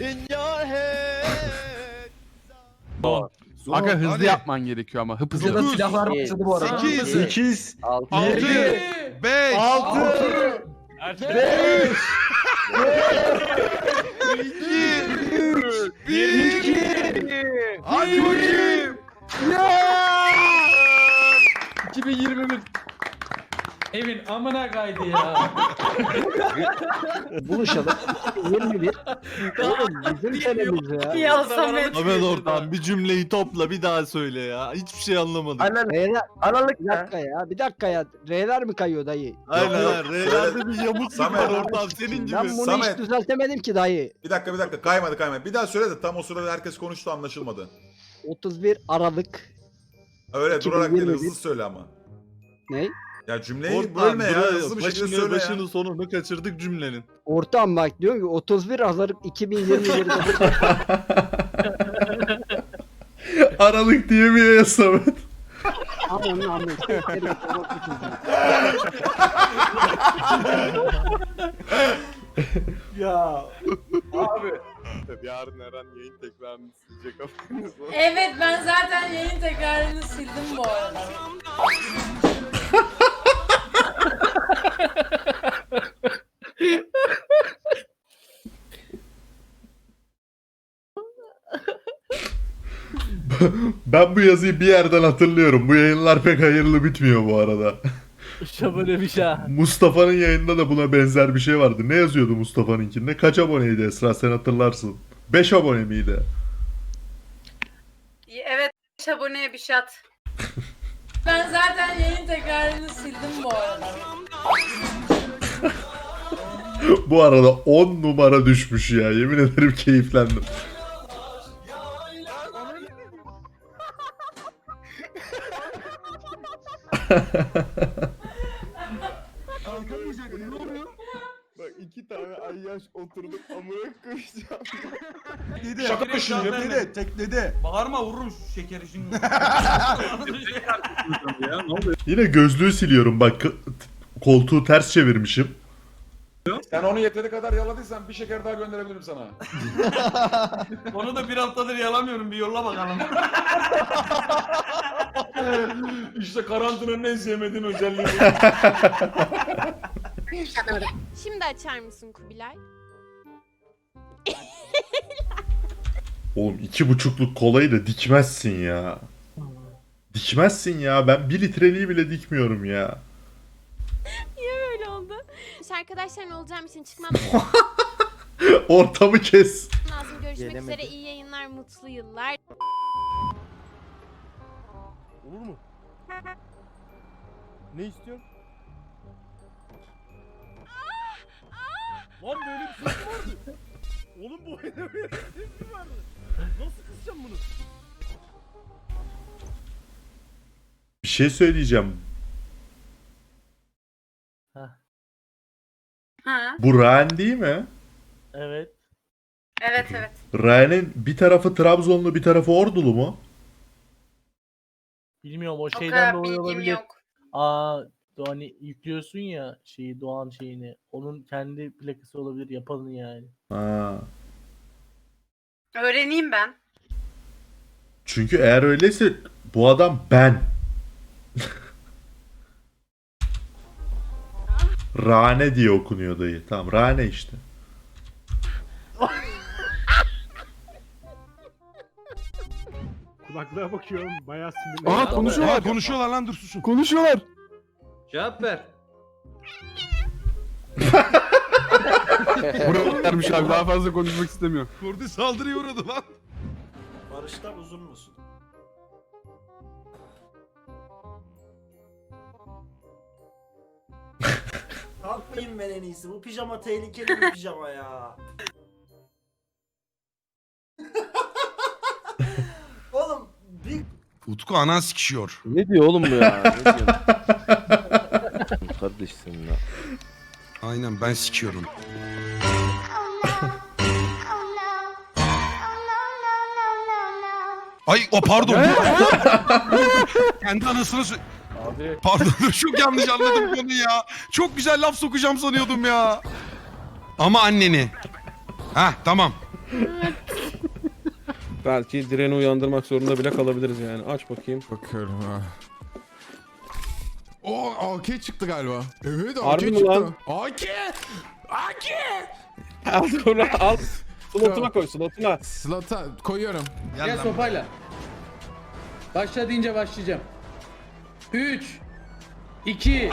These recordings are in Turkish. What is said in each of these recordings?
in your head. Son. Aga hızlı Hadi. yapman gerekiyor ama hıp hızlı. Dokuz, silahlar İki, başladı bu arada. sekiz, 8 Altı. 6, Yedi. 5, 6 5 1, Hadi bakayım. 2021. Evin amına kaydı ya. Buluşalım. 21. Oğlum bizim senemiz ya. Ya Samet. Ahmet oradan bir cümleyi topla bir daha söyle ya. Hiçbir şey anlamadım. Aynen. Aralık bir dakika ya. Bir dakika ya. R'ler mi kayıyor dayı? Aynen. Ha, R'lerde bir yamuk Samet. var oradan senin gibi. Ben bunu Samet. hiç düzeltemedim ki dayı. Bir dakika bir dakika kaymadı kaymadı. Bir daha söyle de tam o sırada herkes konuştu anlaşılmadı. 31 Aralık. Öyle durarak değil 2021. hızlı söyle ama. Ne? Ya cümleyi Oradan bölme ya buraya hızlı bir şekilde başını, söyle başını ya. sonunu kaçırdık cümlenin. Ortam bak diyorum ki 31 Aralık 2021'de Aralık diyemiyor ya Samet. Aman aman. Ya abi. Yarın Eren yayın tekrarını silecek haberiniz. Evet ben zaten yayın tekrarını sildim bu arada. Ben bu yazıyı bir yerden hatırlıyorum. Bu yayınlar pek hayırlı bitmiyor bu arada. Şabone bir şey. Mustafa'nın yayında da buna benzer bir şey vardı. Ne yazıyordu Mustafa'nınkinde? Kaç aboneydi Esra sen hatırlarsın. 5 abone miydi? Evet aboneye bir şat. Ben zaten yayın tekrarını sildim bu arada. Bu arada 10 numara düşmüş ya. Yemin ederim keyiflendim. Bak iki tane ayyaş oturduk amına koyacağım. Dedi. Şaka peşinde, Tekledi, tekledi. Bağırma vururum şu şekeri şimdi. Yine gözlüğü siliyorum bak. k- Koltuğu ters çevirmişim. Sen onu yeteri kadar yaladıysan bir şeker daha gönderebilirim sana. Onu da bir haftadır yalamıyorum bir yolla bakalım. işte karantinanın en sevmediğim özelliği Şimdi açar mısın Kubilay? Oğlum iki buçukluk kolayı da dikmezsin ya. Dikmezsin ya. Ben bir litreliği bile dikmiyorum ya. Niye böyle oldu? Arkadaşların olacağım için çıkmam Ortamı kes. lazım. Görüşmek Gelemedi. üzere. iyi yayınlar, mutlu yıllar. Olur mu? Ne istiyorsun? Lan böyle bir ses mi vardı? Oğlum bu oyunda böyle bir ses mi vardı? Nasıl kısacağım bunu? Bir şey söyleyeceğim. Ha? Bu Ryan değil mi? Evet. Evet evet. Ryan'in bir tarafı Trabzonlu bir tarafı Ordulu mu? Bilmiyorum o O şeyden kadar dolayı bilgim olabilir. yok. Aa hani yüklüyorsun ya şeyi Doğan şeyini. Onun kendi plakası olabilir yapanın yani. Ha. Öğreneyim ben. Çünkü eğer öyleyse bu adam ben. Rane diye okunuyor dayı. Tamam Rane işte. Kulaklığa bakıyorum bayağı sinirli. Aa konuşuyorlar. Aa, konuşuyorlar lan dur susun. Konuşuyorlar. Cevap ver. Buraya vermiş abi daha fazla konuşmak istemiyor. Kurdi saldırıya uğradı lan. Barış'tan uzun musun? Kalkmayayım ben en iyisi. Bu pijama tehlikeli bir pijama ya. Oğlum bir Utku anan sikişiyor. Ne diyor oğlum bu ya? Ne diyor? Kardeşsin ya. Aynen ben sikiyorum. Ay o pardon. Kendi anasını sö- Pardon çok yanlış anladım konuyu ya. Çok güzel laf sokacağım sanıyordum ya. Ama anneni. Ha tamam. Belki direni uyandırmak zorunda bile kalabiliriz yani. Aç bakayım. Bakıyorum ha. O AK çıktı galiba. Evet AK Harbi mi çıktı. lan? AK! AK! Al sonra al. Slotuna koy slotuna. Slota koyuyorum. Gel sopayla. Başla deyince başlayacağım. 3 2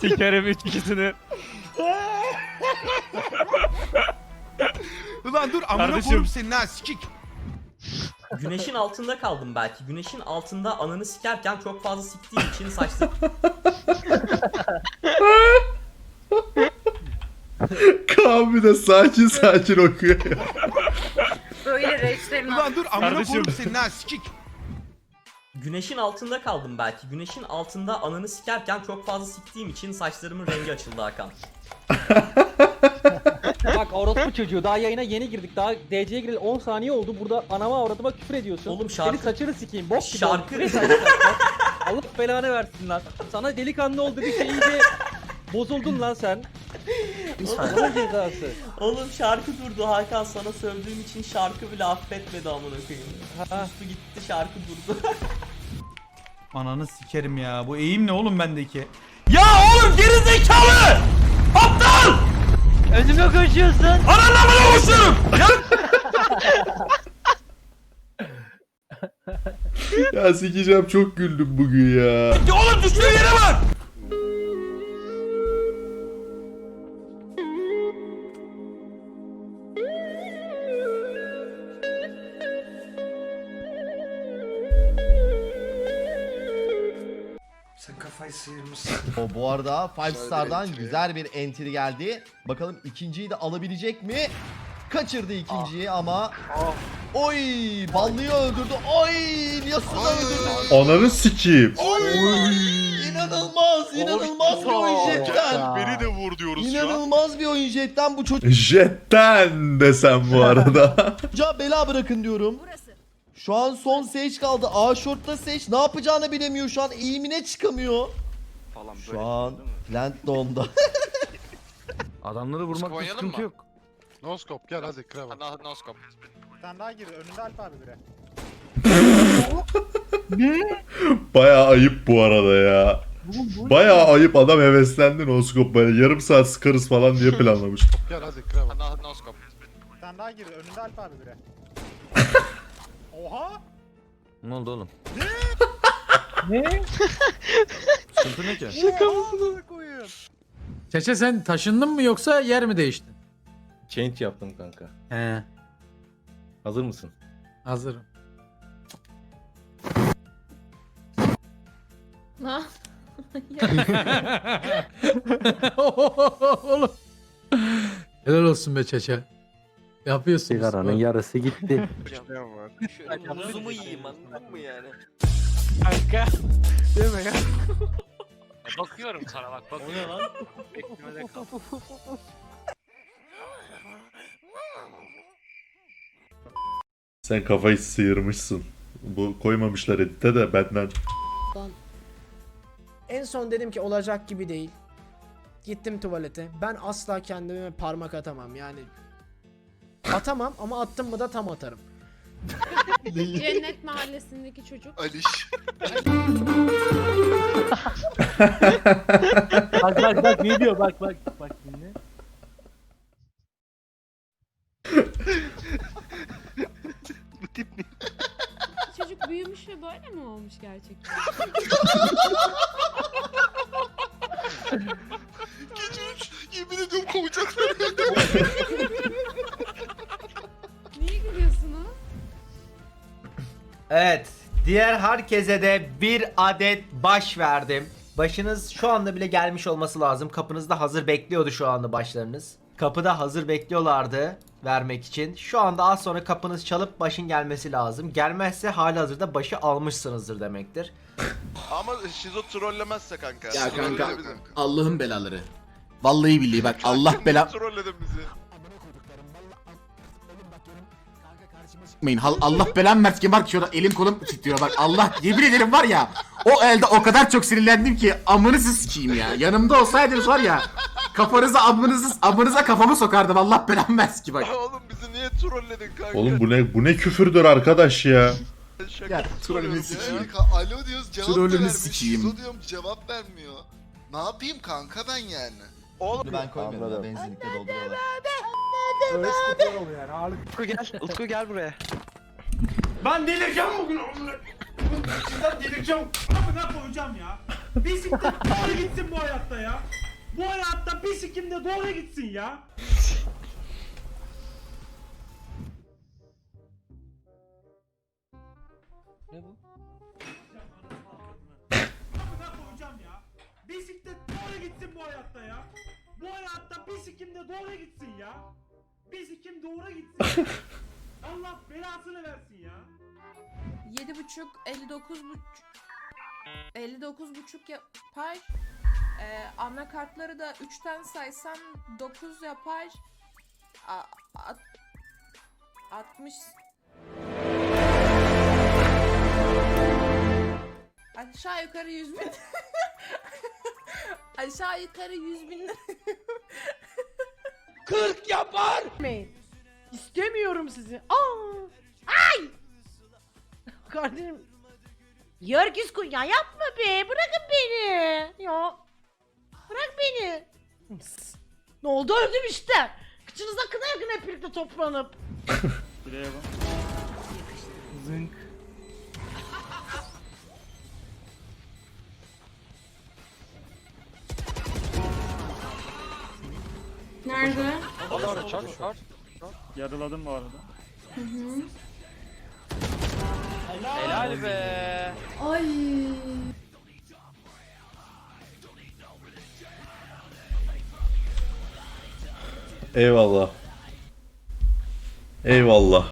Sikerim üç ikisini. Ulan dur amına Kardeşim. koyayım senin ha sikik. Güneşin altında kaldım belki. Güneşin altında ananı sikerken çok fazla siktiğim için saçlarım Kaan bir de sakin sakin okuyor ya. Böyle reçlerin Ulan dur amına Kardeşim. koyayım senin ha sikik. Güneşin altında kaldım belki. Güneşin altında ananı sikerken çok fazla siktiğim için saçlarımın rengi açıldı Hakan. Bak orospu çocuğu daha yayına yeni girdik. Daha DC'ye gireli 10 saniye oldu. Burada anama avradıma küfür ediyorsun. Oğlum şarkı- Seni saçını sikeyim. Bok gibi Şarkı- oldu. Küfür ediyorsun. Allah belanı versin lan. Sana delikanlı oldu bir şey iyice bozuldun lan sen. Allah'ın cezası. Oğlum şarkı durdu Hakan sana sövdüğüm için şarkı bile affetmedi amına koyayım. Ha. Üstü gitti şarkı durdu. Ananı sikerim ya. Bu eğim ne oğlum bendeki? Ya oğlum geri zekalı! Önüme koşuyorsun. Ananla bana koşuyorum! Ya sikeceğim çok güldüm bugün ya. Ya oğlum düştüğü yere bak! Kafayı sıyırmışsın. O bu arada Five Star'dan güzel bir entry geldi. Bakalım ikinciyi de alabilecek mi? Kaçırdı ikinciyi ama Oy Ballı'yı öldürdü. Oy Yasuo öldürdü. Ananı sikeyim. İnanılmaz, inanılmaz bir oyun jetten. Beni de vur diyoruz İnanılmaz bir oyun jetten bu Jetten desem bu arada. çocuğa bela bırakın diyorum. Şu an son Sage kaldı. A short'ta Sage ne yapacağını bilemiyor şu an. eğimine çıkamıyor. Şu an Plant de onda. Adamları vurmakta sıkıntı yok. Noskop gel hadi krava. Noskop. Sen daha gir. Önünde Alp abi bire. Baya ayıp bu arada ya. Baya ayıp adam heveslendi noskop böyle yarım saat sıkarız falan diye planlamış. Gel hadi krava. Noskop. Sen daha gir. Önünde Alp abi bire. Oha! Ne oldu oğlum? Ne? Sıkıntı ne ki? Çeçe sen taşındın mı yoksa yer mi değiştin? Change yaptım kanka. He, Hazır mısın? hazırım. Ha? Oğlum. Helal olsun be Çeçe. Yapıyorsun. Sigaranın yarısı gitti. Muzumu yiyeyim anladın mı yani? Bakıyorum sana bak O ne lan? Beklemede kal. Sen kafayı sıyırmışsın. Bu koymamışlar edite de benden. En son dedim ki olacak gibi değil. Gittim tuvalete. Ben asla kendime parmak atamam yani. Atamam ama attım mı da tam atarım. Cennet mahallesindeki çocuk. Aliş. Bak bak bak ne diyor bak bak bak dinle. Çocuk büyümüş ve böyle mi olmuş gerçekten? herkese de bir adet baş verdim. Başınız şu anda bile gelmiş olması lazım. Kapınızda hazır bekliyordu şu anda başlarınız. Kapıda hazır bekliyorlardı vermek için. Şu anda az sonra kapınız çalıp başın gelmesi lazım. Gelmezse hali hazırda başı almışsınızdır demektir. Ama şizo trollemezse kanka. Ya kanka. Allah'ın belaları. Vallahi billahi bak Allah bela... Trolledin bizi. Hal- Allah belamı versin ki bak şurada elim kolum titriyor bak Allah yemin ederim var ya o elde o kadar çok sinirlendim ki amını sikeyim ya yanımda olsaydınız var ya Kafanıza amınızı amınıza kafamı sokardım Allah belamı versin ki bak. Oğlum bizi niye trolledin kanka? Oğlum bu ne bu ne küfürdür arkadaş ya. Ya trollünü sikeyim. Alo diyoruz cevap Trollünü da vermiyor. sikeyim. Şizo diyorum cevap vermiyor. Ne yapayım kanka ben yani? Oğlum Ben koymadım ya benzinlikte dolduruyorlar. Utku gel. Utku gel buraya. Ben delireceğim bugün. Sizden delireceğim. Amına koyacağım ya. Bisiklet doğru gitsin bu hayatta ya. Bu hayatta bisiklet de doğru gitsin ya. Ne bu? Amına koyacağım ya. Bisiklet doğru gitsin bu hayatta ya. Bu hayatta bisiklet de doğru gitsin ya. Bisiklet doğru gitsin. Allah belasını versin ya. 7,5 59 buçuk 59 buçuk yapar. Ee, anakartları da 3'ten saysan 9 yapar. A, at, 60 Aşağı yukarı 100 bin. Aşağı yukarı 100 bin lira. 40 yapar. İstemiyorum sizi. Aa! Ay! Kardeşim. Yorgis ya yapma be. Bırakın beni. Ya. Bırak beni. Ne oldu öldüm işte. Kıçınıza kına yakın hep birlikte toplanıp. Zınk. Nerede? Yarıladım bu arada. Helal be. Ay. Eyvallah. Eyvallah.